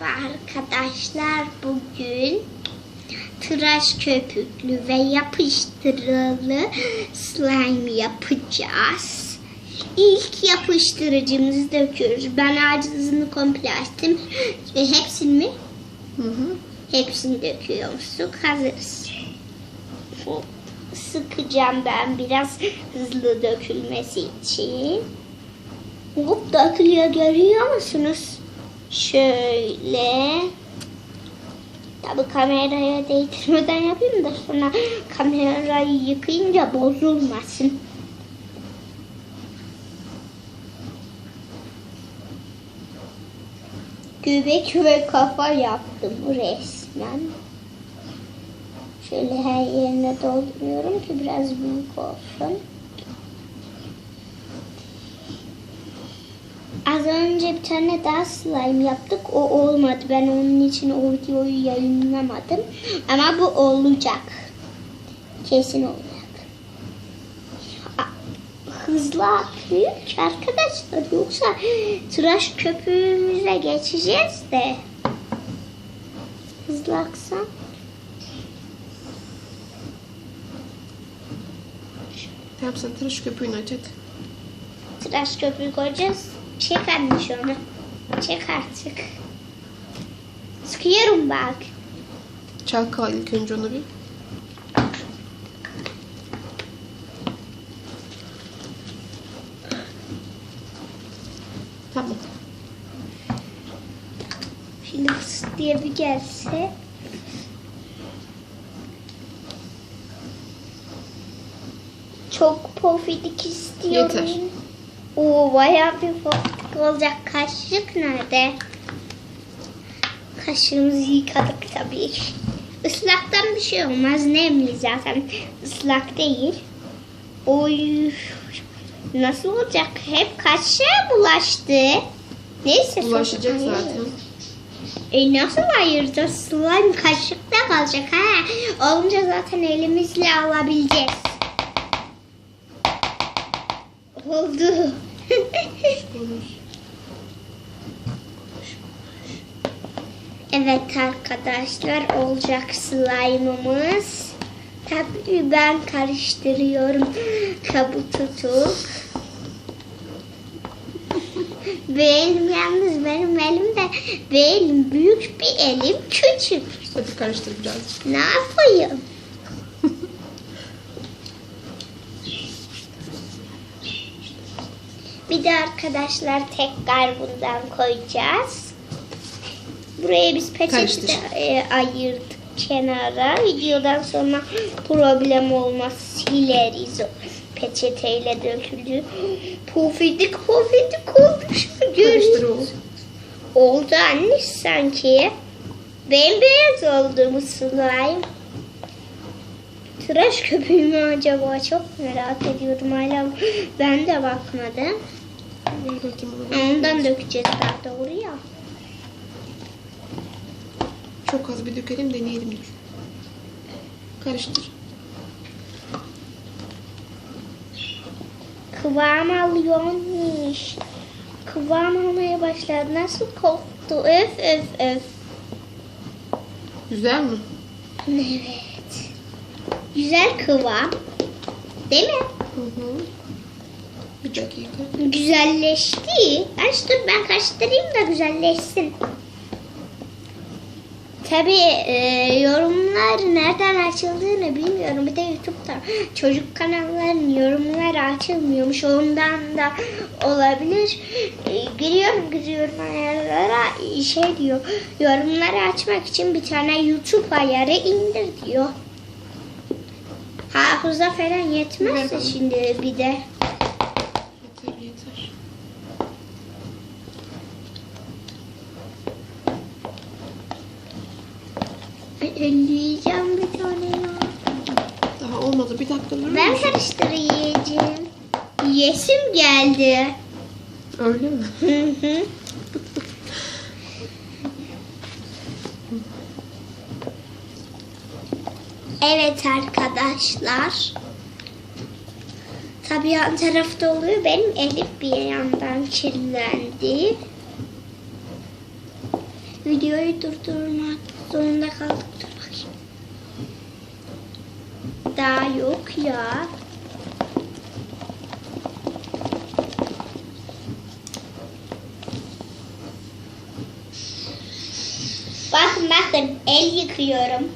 Merhaba arkadaşlar. Bugün tıraş köpüklü ve yapıştırılı slime yapacağız. İlk yapıştırıcımızı döküyoruz. Ben acısını komple açtım. Ve hepsini mi? Hı hı. Hepsini döküyormuştuk. Hazırız. Sıkacağım ben biraz hızlı dökülmesi için. Hop dökülüyor görüyor musunuz? Şöyle. Tabi kameraya değdirmeden yapayım da sonra kamerayı yıkayınca bozulmasın. Göbek ve kafa yaptım resmen. Şöyle her yerine dolduruyorum ki biraz büyük olsun. Az önce bir tane daha slime yaptık. O olmadı. Ben onun için o videoyu yayınlamadım. Ama bu olacak. Kesin olacak. Hızlı akıyor ki arkadaşlar. Yoksa tıraş köpüğümüze geçeceğiz de. Hızlı aksa. Tamam sen tıraş köpüğünü aç hadi. Tıraş köpüğü koyacağız. Çek anne şunu. Çek artık. Sıkıyorum bak. Çalkala ilk önce onu bir. Tamam. Şimdi fıs diye bir gelse. Çok pofidik istiyorum. Yeter. Oo bayağı bir pofidik olacak. Kaşık nerede? Kaşığımızı yıkadık tabii. Islaktan bir şey olmaz. Nemli zaten. Islak değil. Oy. Nasıl olacak? Hep kaşığa bulaştı. Neyse. Bulaşacak zaten. E nasıl ayıracağız? Slime kaşıkta kalacak ha. Olunca zaten elimizle alabileceğiz. Oldu. Evet arkadaşlar olacak slime'ımız. Tabii ben karıştırıyorum kabı tutup. Benim yalnız benim elim de benim büyük bir elim küçük. Hadi karıştır birazcık. Ne yapayım? Bir de arkadaşlar tekrar bundan koyacağız. Buraya biz peçete e, ayırdık kenara. Videodan sonra problem olmaz sileriz o peçeteyle döküldü. Pufidik pufidik oldu şu Karıştır görüyorsun. oğlum. Oldu anne sanki. Bembeyaz oldu bu slime. Tıraş köpüğü mü acaba? Çok merak ediyorum hala. Ben de bakmadım. Bakayım. Ondan dökeceğiz daha doğru ya. Çok az bir dökelim deneyelim dur. Karıştır. Kıvam alıyormuş. Kıvam almaya başladı. Nasıl koktu? Öf öf öf. Güzel mi? Evet. Güzel kıvam. Değil mi? Hı hı. Bir dakika. Güzelleşti. Aç dur ben karıştırayım da güzelleşsin. Tabii e, yorumlar nereden açıldığını bilmiyorum. Bir de YouTube'da çocuk kanallarının yorumları açılmıyormuş. Ondan da olabilir. E, giriyorum giriyorum ayarlara şey diyor. Yorumları açmak için bir tane YouTube ayarı indir diyor. Hafıza falan yetmezse şimdi bir de. Yeter yeter. Elleyeceğim bir tane ya. Daha olmadı. Bir dakika durur Ben musun? karıştırayım. Yesim geldi. Öyle mi? Hı hı. evet arkadaşlar. Tabii yan tarafta oluyor. Benim elim bir yandan kirlendi. Videoyu durdurmak zorunda kaldık. Dur. Daha yok ya. Bakın bakın el yıkıyorum.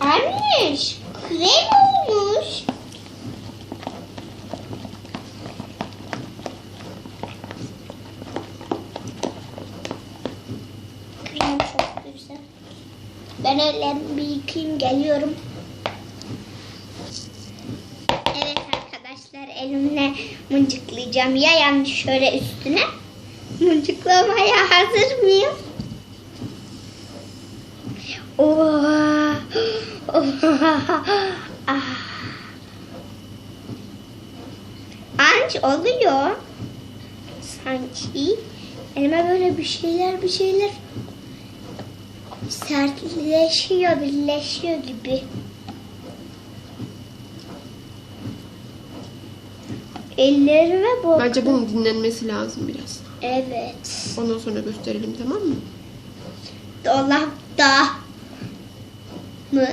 Anneş krem olmuş. Krem güzel. Ben ellerimi bir yıkayayım geliyorum. Evet arkadaşlar elimle mıncıklayacağım. Ya yani şöyle üstüne. Mıncıklamaya hazır mıyım? Oha. Oha. Ah. Anç oluyor. Sanki elime böyle bir şeyler bir şeyler sertleşiyor, birleşiyor gibi. Ellerime bak. Bence bunun dinlenmesi lazım biraz. Evet. Ondan sonra gösterelim tamam mı? Dolapta mı?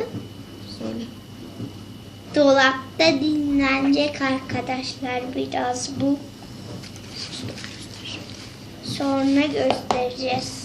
Söyle. Dolapta dinlenecek arkadaşlar biraz bu. Sonra göstereceğiz.